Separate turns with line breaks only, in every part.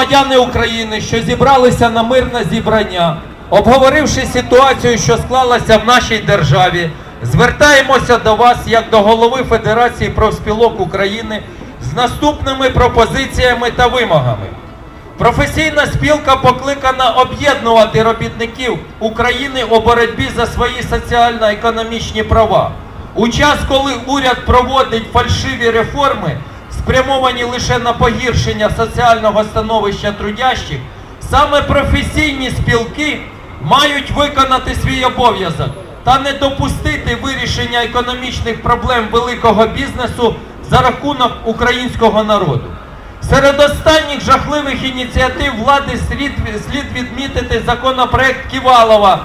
Громадяни України, що зібралися на мирне зібрання, обговоривши ситуацію, що склалася в нашій державі, звертаємося до вас як до голови Федерації профспілок України з наступними пропозиціями та вимогами. Професійна спілка покликана об'єднувати робітників України у боротьбі за свої соціально-економічні права. У час, коли уряд проводить фальшиві реформи, спрямовані лише на погіршення соціального становища трудящих, саме професійні спілки мають виконати свій обов'язок та не допустити вирішення економічних проблем великого бізнесу за рахунок українського народу. Серед останніх жахливих ініціатив влади слід, відмітити законопроект Ківалова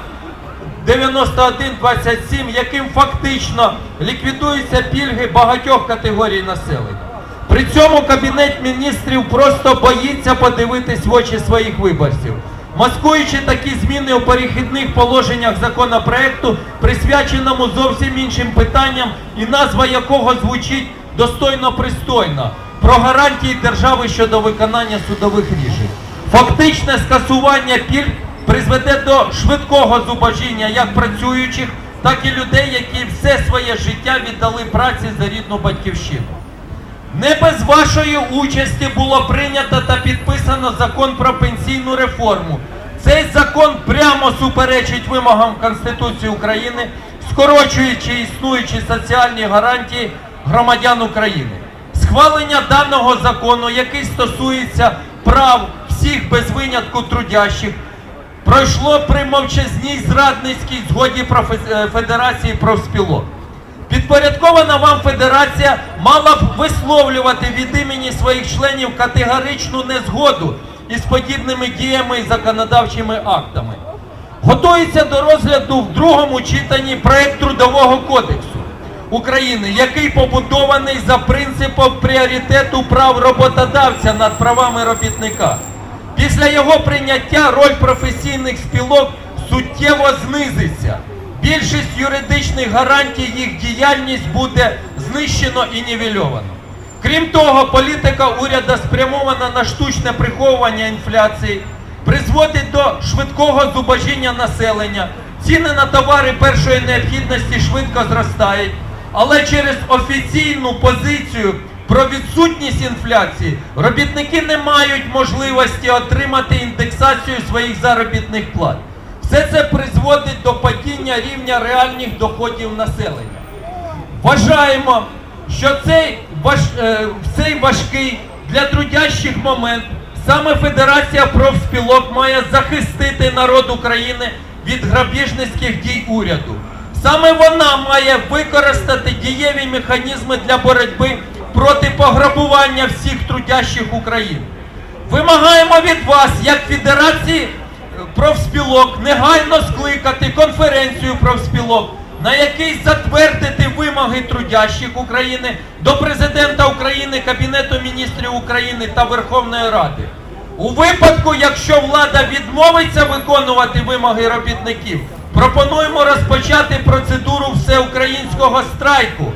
9127, яким фактично ліквідуються пільги багатьох категорій населення. При цьому Кабінет міністрів просто боїться подивитись в очі своїх виборців, маскуючи такі зміни у перехідних положеннях законопроекту, присвяченому зовсім іншим питанням, і назва якого звучить достойно пристойно про гарантії держави щодо виконання судових рішень. Фактичне скасування пільг призведе до швидкого зубожіння як працюючих, так і людей, які все своє життя віддали праці за рідну батьківщину. Не без вашої участі було прийнято та підписано закон про пенсійну реформу. Цей закон прямо суперечить вимогам Конституції України, скорочуючи існуючі соціальні гарантії громадян України. Схвалення даного закону, який стосується прав всіх без винятку трудящих, пройшло при мовчазній зрадницькій згоді е, Федерації профспілок. Підпорядкована вам федерація мала б висловлювати від імені своїх членів категоричну незгоду із подібними діями і законодавчими актами. Готується до розгляду в другому читанні проект Трудового кодексу України, який побудований за принципом пріоритету прав роботодавця над правами робітника. Після його прийняття роль професійних спілок суттєво знизиться. Більшість юридичних гарантій їх діяльність буде знищено і нівельовано. Крім того, політика уряду спрямована на штучне приховування інфляції, призводить до швидкого зубожіння населення. Ціни на товари першої необхідності швидко зростають, але через офіційну позицію про відсутність інфляції робітники не мають можливості отримати індексацію своїх заробітних плат. Все це призводить до падіння рівня реальних доходів населення. Вважаємо, що цей, важ, е, цей важкий для трудящих момент саме Федерація профспілок має захистити народ України від грабіжницьких дій уряду. Саме вона має використати дієві механізми для боротьби проти пограбування всіх трудящих України. Вимагаємо від вас, як Федерації профспілок, негайно скликати конференцію профспілок, на якій затвердити вимоги трудящих України до президента України, Кабінету міністрів України та Верховної Ради. У випадку, якщо влада відмовиться виконувати вимоги робітників, пропонуємо розпочати процедуру всеукраїнського страйку,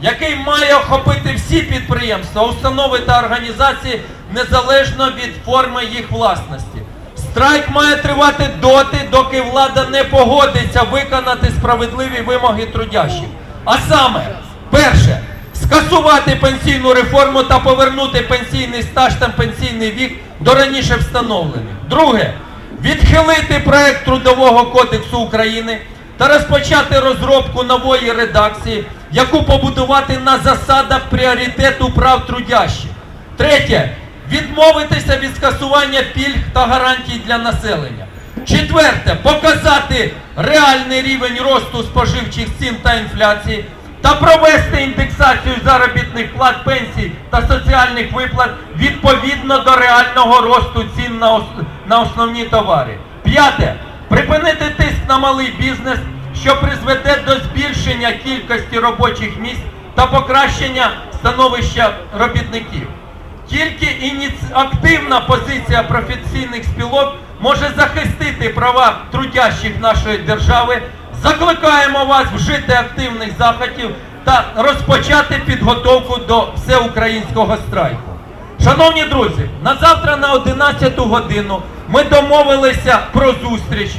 який має охопити всі підприємства, установи та організації незалежно від форми їх власності. Страйк має тривати доти, доки влада не погодиться виконати справедливі вимоги трудящих. А саме, перше, скасувати пенсійну реформу та повернути пенсійний стаж та пенсійний вік до раніше встановлених. Друге, відхилити проект Трудового кодексу України та розпочати розробку нової редакції, яку побудувати на засадах пріоритету прав трудящих. Третє. Відмовитися від скасування пільг та гарантій для населення. Четверте. Показати реальний рівень росту споживчих цін та інфляції та провести індексацію заробітних плат, пенсій та соціальних виплат відповідно до реального росту цін на, ос- на основні товари. П'яте. Припинити тиск на малий бізнес, що призведе до збільшення кількості робочих місць та покращення становища робітників. Тільки ініці... активна позиція професійних спілок може захистити права трудящих нашої держави. Закликаємо вас вжити активних заходів та розпочати підготовку до всеукраїнського страйку. Шановні друзі, на завтра на 11 годину ми домовилися про зустріч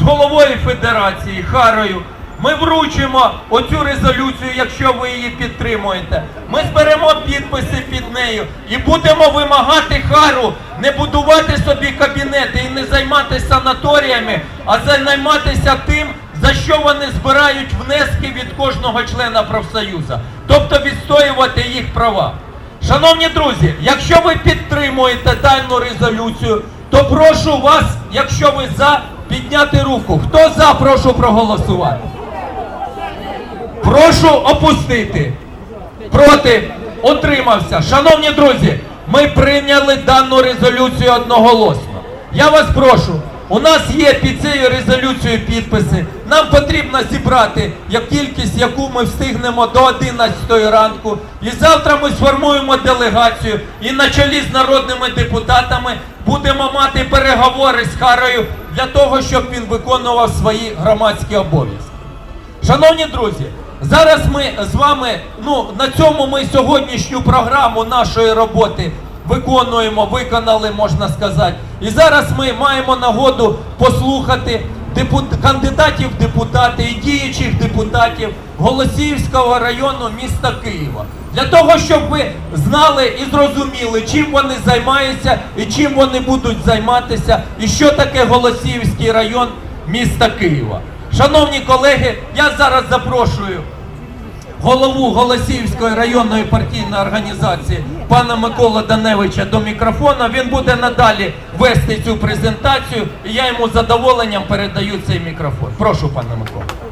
з головою Федерації Харою. Ми вручимо оцю резолюцію, якщо ви її підтримуєте. Ми зберемо підписи під нею і будемо вимагати Хару не будувати собі кабінети і не займатися санаторіями, а займатися тим, за що вони збирають внески від кожного члена профсоюзу, тобто відстоювати їх права. Шановні друзі, якщо ви підтримуєте дану резолюцію, то прошу вас, якщо ви за, підняти руку. Хто за, прошу проголосувати. Прошу опустити. Проти. Утримався. Шановні друзі, ми прийняли дану резолюцію одноголосно. Я вас прошу, у нас є під цією резолюцією підписи. Нам потрібно зібрати як кількість, яку ми встигнемо до 11 ранку. І завтра ми сформуємо делегацію і на чолі з народними депутатами будемо мати переговори з Харою для того, щоб він виконував свої громадські обов'язки. Шановні друзі, зараз ми з вами, ну на цьому ми сьогоднішню програму нашої роботи виконуємо, виконали, можна сказати. І зараз ми маємо нагоду послухати депут... кандидатів депутати і діючих депутатів Голосіївського району міста Києва. Для того, щоб ви знали і зрозуміли, чим вони займаються і чим вони будуть займатися, і що таке Голосіївський район міста Києва. Шановні колеги, я зараз запрошую голову Голосіївської районної партійної організації пана Микола Даневича до мікрофона. Він буде надалі вести цю презентацію, і я йому з задоволенням передаю цей мікрофон. Прошу, пане Микола.